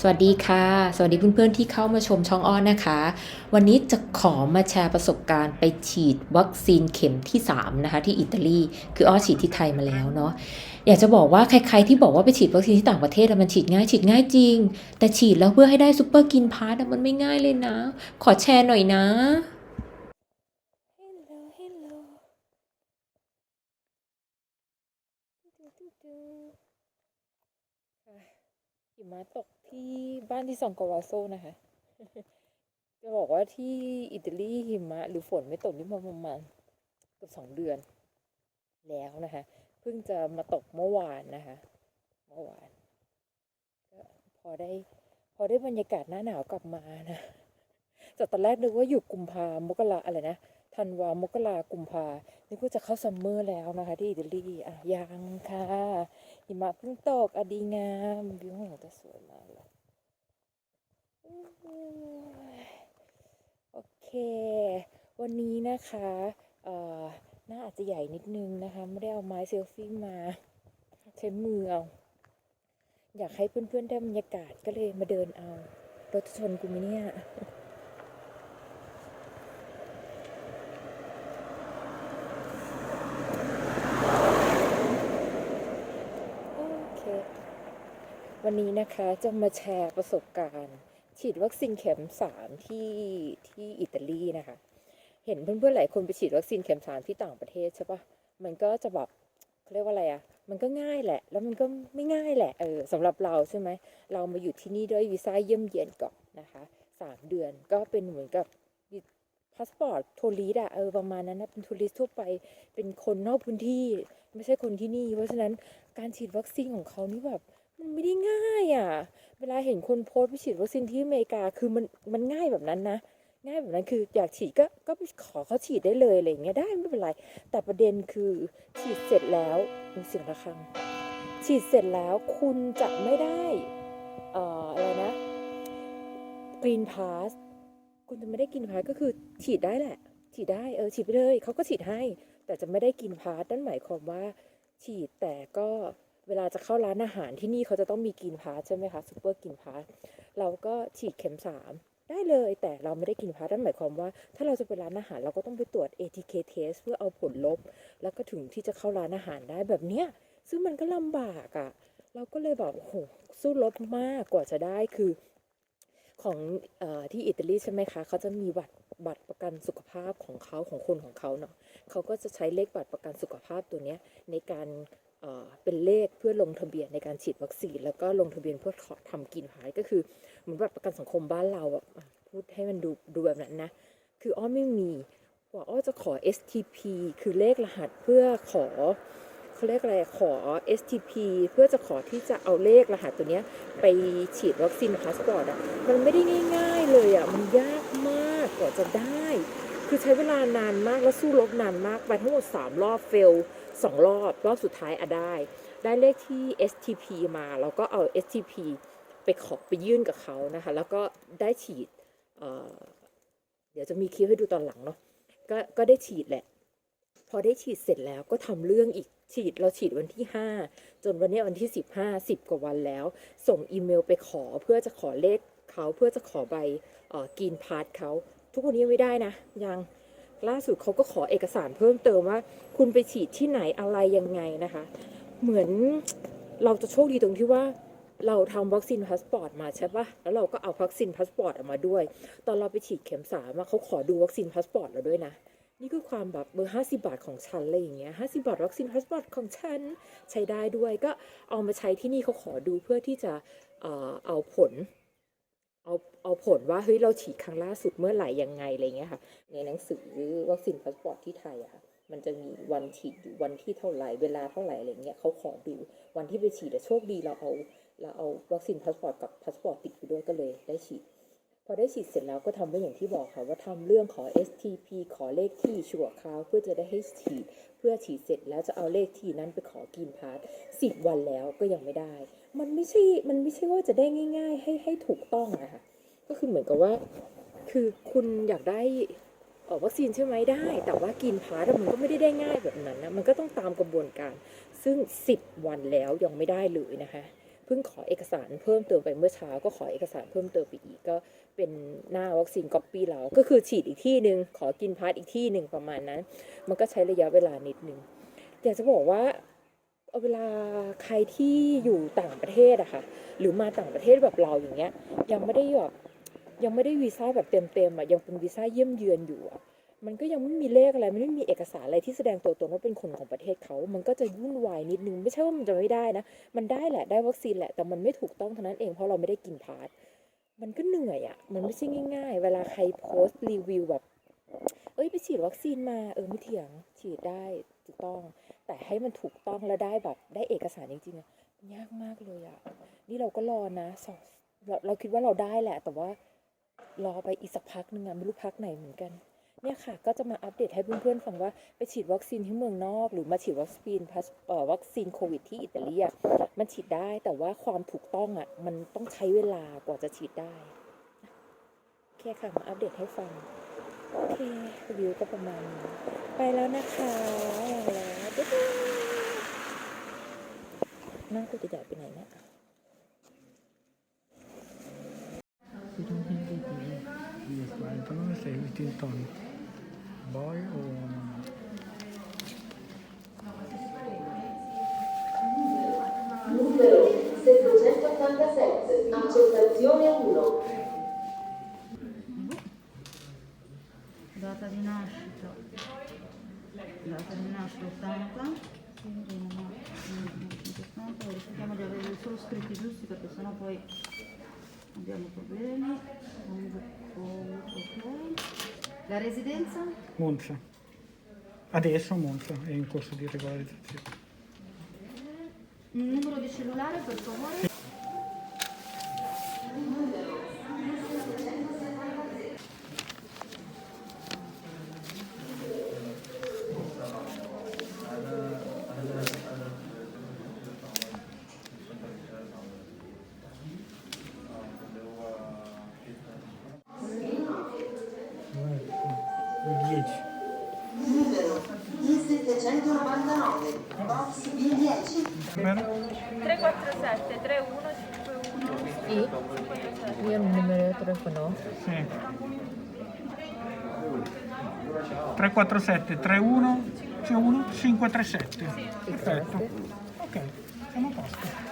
สวัสดีค่ะ สวัสดีเพื่อนๆที่เข้ามาชมช่องอ้อนนะคะ วันนี้จะขอมาแชร์ประสบการณ์ไปฉีดวัคซีนเข็มที่ 3 นะคะ ที่อิตาลีคืออ้อฉีดที่ไทยมาแล้วเนาะอยากจะบอกว่าใคร ๆ ที่บอกว่าไปฉีดวัคซีนที่ต่างประเทศมันฉีดง่ายฉีดง่ายจริง แต่ฉีดแล้วเพื่อให้ได้ซูเปอร์กินพาร์ตมันไม่ง่ายเลยนะ ขอแชร์หน่อยนะ หิมะตกที่บ้านที่ซองกาวาโซนะคะ จะบอกว่าที่อิตาลีหิมะ หรือฝนไม่ตกนี่มาประมาณเกือบสองเดือน แล้วนะคะ เพิ่งจะมาตกเมื่อวานนะคะ เมื่อวานก็พอได้พอได้บรรยากาศหน้าหนาวกลับมานะจากตอนแรกนึกว่าอยู่กุมภามกราอะไรนะ ธันวามกรากุมภานึกว่าจะเข้าซัมเมอร์แล้วนะคะ ที่อิตาลีอะยังค่ะหิมะเพิ่งตกอดีงามวิวข้างหลังจะสวยมากเลยโอเค วันนี้นะคะเอ่อหน้าอาจจะใหญ่นิดนึงนะคะ ไม่ได้เอาไม้เซลฟี่มาใช้มือเอาอยากให้เพื่อนๆได้บรรยากาศก็เลยมาเดินเอารถชนกูไหมเนี่ย โอเค วันนี้นะคะจะมาแชร์ประสบการณ์ ฉีดวัคซีนเข็มสามที่ที่อิตาลีนะคะ เห็นเพื่อนๆหลายคนไปฉีดวัคซีนเข็มสามที่ต่างประเทศใช่ปะมันก็จะแบบเขาเรียกว่าอะไรอะมันก็ง่ายแหละ แล้วมันก็ไม่ง่ายแหละเออสำหรับเราใช่ไหมเรามาอยู่ที่นี่ด้วยวีซ่าเยี่ยมเยียนก่อนนะคะสามเดือนก็เป็นเหมือนกับพาสปอร์ตทัวริสอะเออประมาณนั้นนะเป็นทัวริสทั่วไปเป็นคนนอกพื้นที่ ไม่ใช่คนที่นี่ เพราะฉะนั้นการฉีดวัคซีนของเขานี่แบบ มันไม่ได้ง่ายอะ่ะ เวลาเห็นคนโพสต์ไปฉีดวัคซีนที่อเมริกาคือมันมันง่ายแบบนั้นนะ ง่ายแบบนั้นคืออยากฉีดก็ก็ไปขอเขาฉีดได้เลยอะไรอย่างเงี้ยได้ไม่เป็นไร แต่ประเด็นคือฉีดเสร็จแล้วมีเสียงระฆัง ฉีดเสร็จแล้วคุณจะไม่ได้เอ่ออะไรนะ Green Pass คุณจะไม่ได้กินพาสก็คือฉีดได้แหละ ฉีดได้เออฉีดไปเลยเขาก็ฉีดให้ แต่จะไม่ได้กินพาสนั่นหมายความว่าฉีดแต่ก็ เวลาจะเข้าร้านอาหารที่นี่เขาจะต้องมีกินพาสใช่ไหมคะซูเปอร์กินพาสเราก็ฉีดเข็มสามได้เลยแต่เราไม่ได้กินพาสนั่นหมายความว่า ถ้าเราจะไปร้านอาหารเราก็ต้องไปตรวจ ATK test เพื่อเอาผลลบ แล้วก็ถึงที่จะเข้าร้านอาหารได้แบบเนี้ยซึ่งมันก็ลำบากอะ่ะ เราก็เลยแบบโอ้โหสู้รบมากกว่าจะได้คือ ของอที่อิตาลีใช่ไหมคะเขาจะมีบัตรบัตรประกันสุขภาพของเขาของคนของเขาเนาะเขาก็จะใช้เลขบัตรประกันสุขภาพตัวเนี้ยในการ เป็นเลขเพื่อลงทะเบียนในการฉีดวัคซีน แล้วก็ลงทะเบียนเพื่อขอทำกินหายก็คือเหมือนแบัตรประกันสังคมบ้านเราอะอะพูดให้มันดูดูแบบนั้นนะ คืออ้อไม่มีกว่าอ้อจะขอ STP คือเลขรหัสเพื่อขอเขาเรียกอะไรขอ STP เพื่อจะขอที่จะเอาเลขรหัสตัวเนี้ยไปฉีดวัคซีนพาสปอร์ตอะมันไม่ได้ง่าย ๆ เลยอะมันยากมากกว่าจะได้ คือใช้เวลานานมากแล้วสู้รบนานมากไปทั้งหมด 3 รอบเฟลสองรอบ รอบสุดท้ายอะได้ ได้เลขที่ STP มาแล้วก็เอา STP ไปขอไปยื่นกับเขานะคะ แล้วก็ได้ฉีดเเดี๋ยวจะมีคลิปให้ดูตอนหลังเนาะก็ก็ได้ฉีดแหละ พอได้ฉีดเสร็จแล้วก็ทำเรื่องอีกฉีดเราฉีดวันที่ 5 จนวันนี้วันที่ 15 10 กว่าวันแล้ว ส่งอีเมลไปขอเพื่อจะขอเลขเขาเพื่อจะขอใบกินพาสเขา ทุกวันนี้ยังไม่ได้นะ ยังล่าสุดเขาก็ขอเอกสารเพิ่มเติมว่า คุณไปฉีดที่ไหนอะไรยังไงนะคะ เหมือนเราจะโชคดีตรงที่ว่าเราทำวัคซีนพาสปอร์ตมาใช่ปะแล้วเราก็เอาวัคซีนพาสปอร์ตออกมาด้วย ตอนเราไปฉีดเข็มสามเขาขอดูวัคซีนพาสปอร์ตเราด้วยนะ นี่คือความแบบเบอร์ห้าสิบาทของฉันอะไรอย่างเงี้ยห้าสิบาทวัคซีนพาสปอร์ตของฉันใช้ได้ด้วย ก็เอามาใช้ที่นี่เขาขอดูเพื่อที่จะเอาผล เอาเอาผลว่าเฮ้ยเราฉีดครั้งล่าสุดเมื่อไหร่ยังไงอะไรเงี้ยค่ะ ในหนังสือวัคซีนพาสปอร์ตที่ไทยอะค่ะมันจะมีวันฉีดอยู่วันที่เท่าไหร่เวลาเท่าไหร่อะไรเงี้ยเขาขอดูวันที่ไปฉีดแต่โชคดีเราเอาเราเอาวัคซีนพาสปอร์ตกับพาสปอร์ตติดไปด้วยก็เลยได้ฉีด พอได้ฉีดเสร็จแล้วก็ทำไว้อย่างที่บอกค่ะว่าทำเรื่องขอ STP ขอเลขที่ชั่วคราวเพื่อจะได้ให้ฉีด เพื่อฉีดเสร็จแล้วจะเอาเลขที่นั้นไปขอกินพาสสิบวันแล้วก็ยังไม่ได้ มันไม่ใช่มันไม่ใช่ว่าจะได้ง่าย ๆ ให้ให้ถูกต้องอะค่ะก็คือเหมือนกับว่า คือคุณอยากได้เออวัคซีนใช่ไหมได้ แต่ว่ากินพาสอะมันก็ไม่ได้ได้ง่ายแบบนั้นนะมันก็ต้องตามกระบวนการ ซึ่ง 10 วันแล้วยังไม่ได้เลยนะคะ เพิ่งขอเอกสารเพิ่มเติมไปเมื่อเช้าก็ขอเอกสารเพิ่มเติมไปอีกก็เป็นหน้าวัคซีนก๊อปปี้เราก็คือฉีดอีกที่หนึ่งขอกินพาร์ทอีกที่หนึ่งประมาณนั้น มันก็ใช้ระยะเวลานิดนึงอยากจะบอกว่าเอาเวลาใครที่อยู่ต่างประเทศอะค่ะหรือมาต่างประเทศแบบเราอย่างเงี้ยยังไม่ได้แบบยังไม่ได้วีซ่าแบบเต็มๆอะยังเป็นวีซ่าเยี่ยมเยือนอยู่อะ มันก็ยังไม่มีเลขอะไรมันไม่มีเอกสารอะไรที่แสดงตัวตนว่าเป็นคนของประเทศเขา มันก็จะวุ่นวายนิดนึงไม่ใช่ว่ามันจะไม่ได้นะ มันได้แหละได้วัคซีนแหละแต่มันไม่ถูกต้องเท่านั้นเองเพราะเราไม่ได้กินพาสมันก็เหนื่อยอะ่ะ มันไม่ใช่ง่าย ๆ เวลาใครโพสต์รีวิวแบบ เอ้ยไปฉีดวัคซีนมา เออไม่เถียงฉีดได้ถูกต้อง แต่ให้มันถูกต้องและได้แบบได้เอกสารจริงๆอะยากมากเลยอะ่ะ นี่เราก็รอนะสองเราเราคิดว่าเราได้แหละ แต่ว่ารอไปอีกสักพักหนึ่งอะไม่รู้พักไหนเหมือนกัน เนี่ยค่ะก็จะมาอัปเดตให้เพื่อนๆฟังว่าไปฉีดวัคซีนที่เมืองนอก หรือมาฉีดวัคซีนพาสวัคซีนโควิดที่อิตาลีมันฉีดได้แต่ว่าความถูกต้องอะมันต้องใช้เวลากว่าจะฉีดได้โอเคค่ะมาอัปเดตให้ฟังโอเควิวก็ประมาณนี้ไปแล้วนะคะแล้วบ๊ายบายนั่งกูจะใหญ่ไปไหนเนี่ย You don't have the idea. Yes, ma il tuo nome sei Agustin Tony. Boy o mamma? Numero 787, accettazione 1. Data di nascita. Data di nascita 80. Quindi non ho- non ho 80, verifichiamo di averli solo scritti giusti perché sennò poi abbiamo problemi. Ok. La residenza? Monza. Adesso Monza è in corso di regolarizzazione. Il numero di cellulare per favore? 1799, box B10. Vero? 347 3151 E io il numero di telefono Sì. 347 31 1 537. Perfetto. Ok, siamo a posto.